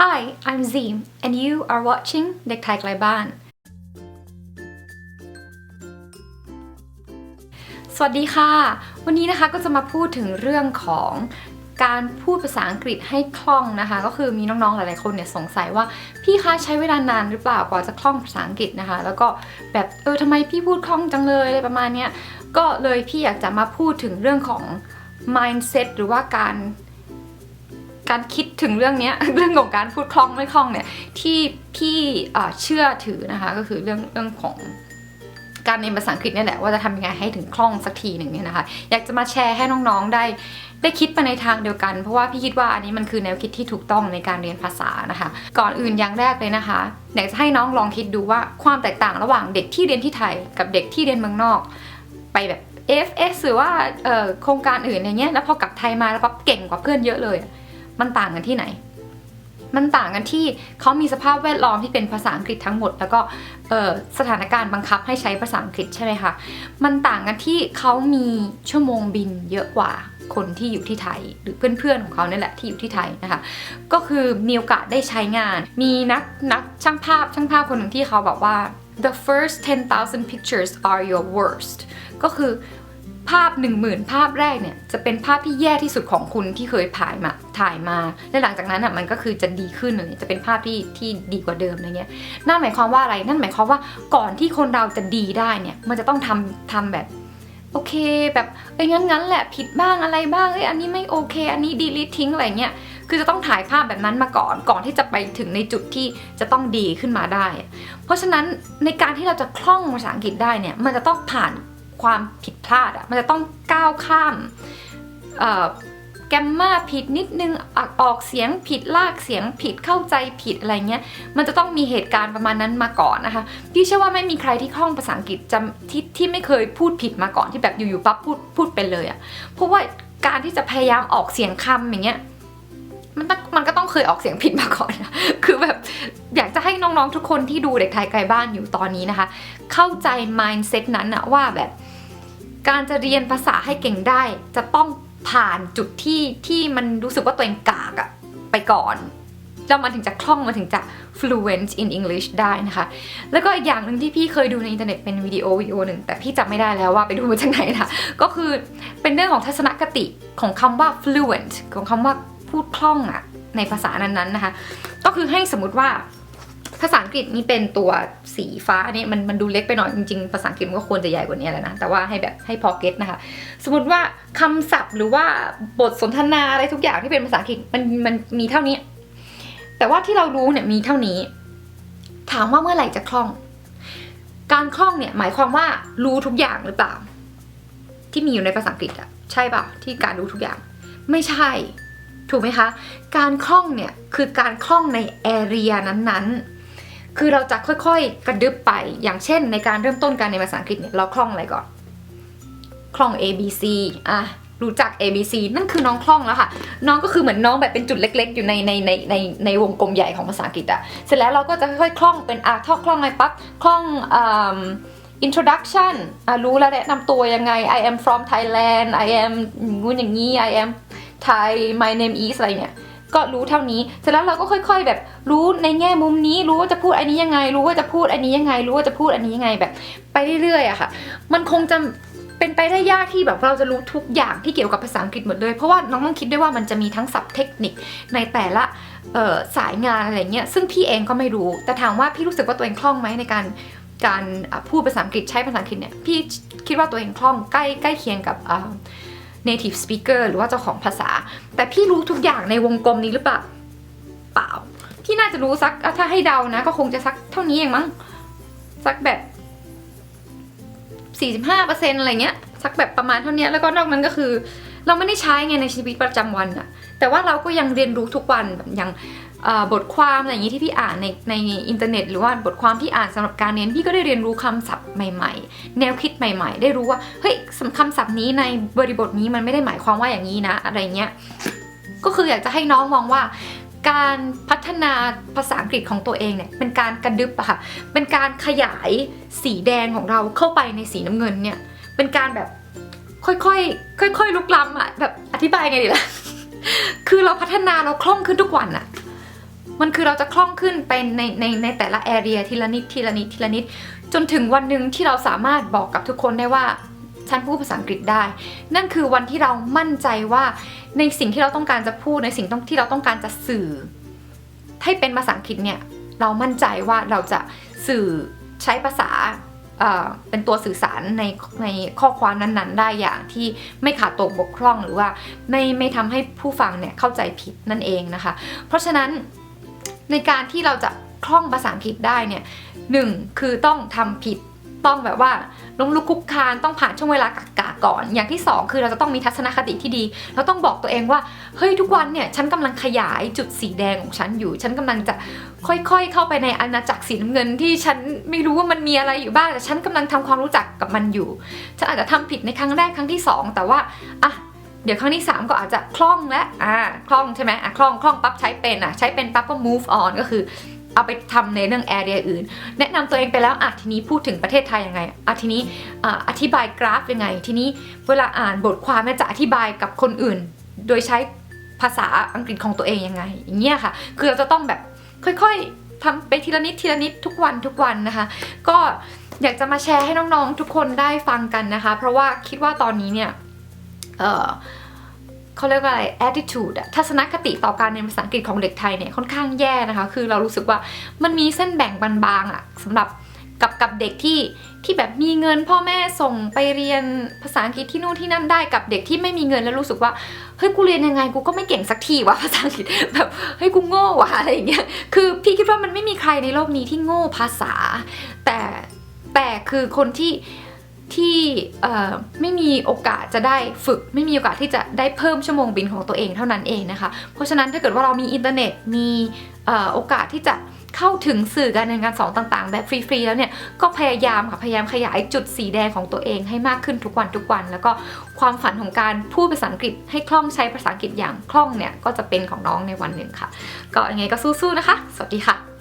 Hi I'm Z, and you are watching เด็กไทยไกลบ้าน สวัสดีค่ะ วันนี้นะคะก็จะมาพูดถึงเรื่องของการพูดภาษาอังกฤษให้คล่องนะคะ ก็คือมีน้องๆหลายๆคนเนี่ยสงสัยว่าพี่คะใช้เวลานานหรือเปล่ากว่าจะคล่องภาษาอังกฤษนะคะ แล้วก็แบบเออทำไมพี่พูดคล่องจังเลยอะไรประมาณเนี้ยก็เลยพี่อยากจะมาพูดถึงเรื่องของ mindset หรือว่าการ การคิดถึงเรื่องนี้เรื่องของการพูดคล่องไม่คล่องเนี่ยที่พี่เชื่อถือนะคะก็คือเรื่องเรื่องของการเรียนภาษาอังกฤษเนี่ยแหละว่าจะทำยังไงให้ถึงคล่องสักทีหนึ่งเนี่ยนะคะอยากจะมาแชร์ให้น้องๆได้ได้คิดไปในทางเดียวกัน เพราะว่าพี่คิดว่าอันนี้มันคือแนวคิดที่ถูกต้องในการเรียนภาษานะคะ ก่อนอื่นอย่างแรกเลยนะคะอยากจะให้น้องลองคิดดูว่าความแตกต่างระหว่างเด็กที่เรียนที่ไทย กับเด็กที่เรียนเมืองนอก ไปแบบ FS หรือว่าโครงการอื่นอย่างเงี้ยแล้วพอกลับไทยมาแล้วปั๊บเก่งกว่าเพื่อนเยอะเลย มันต่างกันที่ไหน มันต่างกันที่เขามีสภาพแวดล้อมที่เป็นภาษาอังกฤษทั้งหมด แล้วก็สถานการณ์บังคับให้ใช้ภาษาอังกฤษใช่ไหมคะ มันต่างกันที่เขามีชั่วโมงบินเยอะกว่าคนที่อยู่ที่ไทยหรือเพื่อนๆของเขาเนี่ยแหละที่อยู่ที่ไทยนะคะ ก็คือมีโอกาสได้ใช้งาน มีนักนักช่างภาพช่างภาพคนหนึ่งที่เขาบอกว่า the first 10,000 pictures are your worst ก็คือ ภาพ 10,000 ภาพแรกเนี่ยจะเป็นภาพที่แย่ที่สุดของคุณที่เคยถ่ายมาถ่ายมาและหลังจากนั้นอะมันก็คือจะดีขึ้นเลยจะเป็นภาพที่ที่ดีกว่าเดิมอะไรเงี้ยนั่นหมายความว่าอะไรนั่นหมายความว่าก่อนที่คนเราจะดีได้เนี่ยมันจะต้องทำทำแบบโอเคแบบเอ้ยงั้นงั้นแหละผิดบ้างอะไรบ้างเอ้ยอันนี้ไม่โอเค อันนี้ดีลิททิ้งอะไรเงี้ยคือจะต้องถ่ายภาพแบบนั้นมาก่อนก่อนที่จะไปถึงในจุดที่จะต้องดีขึ้นมาได้ เพราะฉะนั้นในการที่เราจะคล่องภาษาอังกฤษได้เนี่ยมันจะต้องผ่าน ความผิดพลาดอะมันจะต้องก้าวข้ามแกมมาผิดนิดนึงออกอกเสียงผิดลากเสียงผิดเข้าใจผิดอะไรเงี้ย มันจะต้องมีเหตุการณ์ประมาณนั้นมาก่อนนะคะ พี่เชื่อว่าไม่มีใครที่คล่องภาษาอังกฤษจะที่ที่ไม่เคยพูดผิดมาก่อนที่แบบอยู่ๆปั๊บพูดพูดเป็นเลยอะเพราะว่าการที่จะพยายามออกเสียงคำอย่างเงี้ย มันต้องมันก็ต้องเคยออกเสียงผิดมาก่อนนะคือแบบอยากจะให้น้องๆทุกคนที่ดูเด็กไทยไกลบ้านอยู่ตอนนี้นะคะ เข้าใจ mindset นั้นอะว่าแบบ การจะเรียนภาษาให้เก่งได้ จะต้องผ่านจุดที่ที่มันรู้สึกว่าตัวเองกากอะไปก่อนแล้วมันถึงจะคล่องมันถึงจะ fluent in English ได้นะคะ แล้วก็อีกอย่างหนึ่งที่พี่เคยดูในอินเทอร์เน็ตเป็นวิดีโอวิดีโอหนึ่งแต่พี่จำไม่ได้แล้วว่าไปดูมาจากไหนนะก็คือเป็นเรื่องของทัศนคติของคำว่า fluent ของคำว่า พูดคล่องอะในภาษานั้นๆนะคะ ก็คือให้สมมติว่าภาษาอังกฤษนี่เป็นตัวสีฟ้าเนี่ยมันมันดูเล็กไปหน่อยจริงๆ ภาษาอังกฤษมันก็ควรจะใหญ่กว่านี้แหละนะ แต่ว่าให้แบบให้พอเก็ตนะคะ สมมติว่าคำศัพท์หรือว่าบทสนทนาอะไรทุกอย่างที่เป็นภาษาอังกฤษมันมันมีเท่านี้ แต่ว่าที่เรารู้เนี่ยมีเท่านี้ ถามว่าเมื่อไหร่จะคล่อง การคล่องเนี่ยหมายความว่ารู้ทุกอย่างหรือเปล่า ที่มีอยู่ในภาษาอังกฤษอะใช่ป่ะที่การรู้ทุกอย่าง ไม่ใช่ ถูกไหมคะ การคล่องเนี่ยคือการคล่องในแอเรียนั้นๆ คือเราจะค่อยๆ กระดึบไป อย่างเช่น ในการเริ่มต้นการในภาษาอังกฤษเนี่ยเราคล่องอะไรก่อน คล่อง A B C อะรู้จัก A B C นั่นคือน้องคล่องแล้วค่ะ น้องก็คือเหมือนน้องแบบเป็นจุดเล็ก ๆ อยู่ในในในในในวงกลมใหญ่ของภาษาอังกฤษอะเสร็จแล้วเราก็จะค่อยๆคล่องเป็นอะท่อคล่องอะไรปั๊บคล่องอ่า introduction อะรู้แล้วแนะนำตัวยังไง I am from Thailand I am งูนอย่างนี้ I am Thai my name is อะไรเนี่ยก็รู้เท่านี้ เสร็จแล้วเราก็ค่อย ๆ แบบรู้ในแง่มุมนี้ รู้ว่าจะพูดอันนี้ยังไง รู้ว่าจะพูดอันนี้ยังไง รู้ว่าจะพูดอันนี้ยังไงแบบ ไปเรื่อยๆอะค่ะ มันคงจะเป็นไปได้ยากที่แบบเราจะรู้ทุกอย่างที่เกี่ยวกับภาษาอังกฤษหมดเลย เพราะว่าน้องต้องคิดด้วยว่ามันจะมีทั้งศัพท์เทคนิคในแต่ละสายงานอะไรเงี้ย ซึ่งพี่เองก็ไม่รู้ แต่ถามว่าพี่รู้สึกว่าตัวเองคล่องไหมในการการพูดภาษาอังกฤษใช้ภาษาอังกฤษเนี่ย พี่คิดว่าตัวเองคล่องใกล้ใกล้เคียงกับ native speaker หรือว่าเจ้าของภาษา แต่พี่รู้ทุกอย่างในวงกลมนี้หรือเปล่าเปล่า พี่น่าจะรู้สักถ้าให้เดานะ ก็คงจะสักเท่านี้เองมั้งสักแบบ45%อะไรเงี้ยสักแบบประมาณเท่านี้แล้วก็นอกนั้นก็คือ เราไม่ได้ใช้ไงในชีวิตประจำวันอะแต่ว่าเราก็ยังเรียนรู้ทุกวันแบบอย่าง บทความอะไรอย่างนี้ที่พี่อ่านในในอินเทอร์เน็ต หรือว่าบทความที่อ่านสำหรับการเรียนพี่ก็ได้เรียนรู้คำศัพท์ใหม่ ๆ แนวคิดใหม่ ๆ ได้รู้ว่าเฮ้ยคำศัพท์นี้ในบริบทนี้มันไม่ได้หมายความว่าอย่างนี้นะ อะไรเงี้ยก็คืออยากจะให้น้องมองว่า การพัฒนาภาษาอังกฤษของตัวเองเนี่ยเป็นการกระดึบอะค่ะเป็นการขยายสีแดงของเราเข้าไปในสีน้ำเงินเนี่ยเป็นการแบบค่อยๆค่อยๆลุกล้ำอะแบบอธิบายไงดีล่ะคือเราพัฒนาเราคล่องขึ้นทุกวันอะ มันคือเราจะคล่องขึ้นเป็นในในในแต่ละแอเรียทีละนิดทีละนิดทีละนิด จนถึงวันหนึ่งที่เราสามารถบอกกับทุกคนได้ว่าฉันพูดภาษาอังกฤษได้ นั่นคือวันที่เรามั่นใจว่าในสิ่งที่เราต้องการจะพูดในสิ่งที่เราต้องการจะสื่อ ให้เป็นภาษาอังกฤษเนี่ยเรามั่นใจว่าเราจะสื่อใช้ภาษาเป็นตัวสื่อสารในในข้อความนั้นๆ ได้อย่างที่ไม่ขาดตกบกพร่องหรือว่าไม่ไม่ทำให้ผู้ฟังเนี่ยเข้าใจผิดนั่นเองนะคะ เพราะฉะนั้น ในการที่เราจะคล่องภาษาอังกฤษได้เนี่ยหนึ่งคือต้องทำผิดต้องแบบว่าล้มลุกคลุกคลานต้องผ่านช่วงเวลากากกาก่อน อย่างที่สองคือเราจะต้องมีทัศนคติที่ดี เราต้องบอกตัวเองว่า เฮ้ยทุกวันเนี่ยฉันกำลังขยายจุดสีแดงของฉันอยู่ ฉันกำลังจะค่อยๆ เข้าไปในอาณาจักรสีน้ำเงินที่ฉันไม่รู้ว่ามันมีอะไรอยู่บ้างแต่ฉันกำลังทำความรู้จักกับมันอยู่ ฉันอาจจะทำผิดในครั้งแรกครั้งที่สองแต่ว่าอะ เดี๋ยวครั้งที่ 3 ก็อาจจะคล่องและอ่าคล่องใช่ไหมอะคล่องคล่องปั๊บใช้เป็นอะใช้เป็นปั๊บก็ move on ก็คือเอาไปทำในเรื่อง area อื่น แนะนำตัวเองไปแล้วอะทีนี้พูดถึงประเทศไทยยังไงอะทีนี้อะอธิบายกราฟยังไง ทีนี้เวลาอ่านบทความเนี่ยจะอธิบายกับคนอื่น โดยใช้ภาษาอังกฤษของตัวเองยังไง อย่างเงี้ยค่ะ คือเราจะต้องแบบค่อยๆทำไปทีละนิดทีละนิดทุกวันทุกวันนะคะ ก็อยากจะมาแชร์ให้น้องๆทุกคนได้ฟังกันนะคะ เพราะว่าคิดว่าตอนนี้เนี่ย เออเขาเรียกว่าอะไร attitude อะทัศนคติต่อการเรียนภาษาอังกฤษของเด็กไทยเนี่ยค่อนข้างแย่นะคะ คือเรารู้สึกว่ามันมีเส้นแบ่งบางๆอะสำหรับกับกับเด็กที่ที่แบบมีเงินพ่อแม่ส่งไปเรียนภาษาอังกฤษที่นู่นที่นั่นได้กับเด็กที่ไม่มีเงินแล้วรู้สึกว่าเฮ้ยกูเรียนยังไงกูก็ไม่เก่งสักทีวะภาษาอังกฤษแบบเฮ้ยกูโง่วะอะไรอย่างเงี้ยคือพี่คิดว่ามันไม่มีใครในโลกนี้ที่โง่ภาษา แต่แต่คือคนที่ ที่ไม่มีโอกาสจะได้ฝึก ไม่มีโอกาสที่จะได้เพิ่มชั่วโมงบินของตัวเองเท่านั้นเองนะคะ เพราะฉะนั้นถ้าเกิดว่าเรามีอินเทอร์เน็ตมีโอกาสที่จะเข้าถึงสื่อการเรียนการสอนต่างๆ แบบฟรีๆแล้วเนี่ยก็พยายามค่ะพยายามขยายจุดสีแดงของตัวเองให้มากขึ้นทุกวันทุกวัน แล้วก็ความฝันของการพูดภาษาอังกฤษให้คล่องใช้ภาษาอังกฤษอย่างคล่องเนี่ยก็จะเป็นของน้องในวันหนึ่งค่ะ ก็ยังไงก็สู้ๆนะคะ สวัสดีค่ะ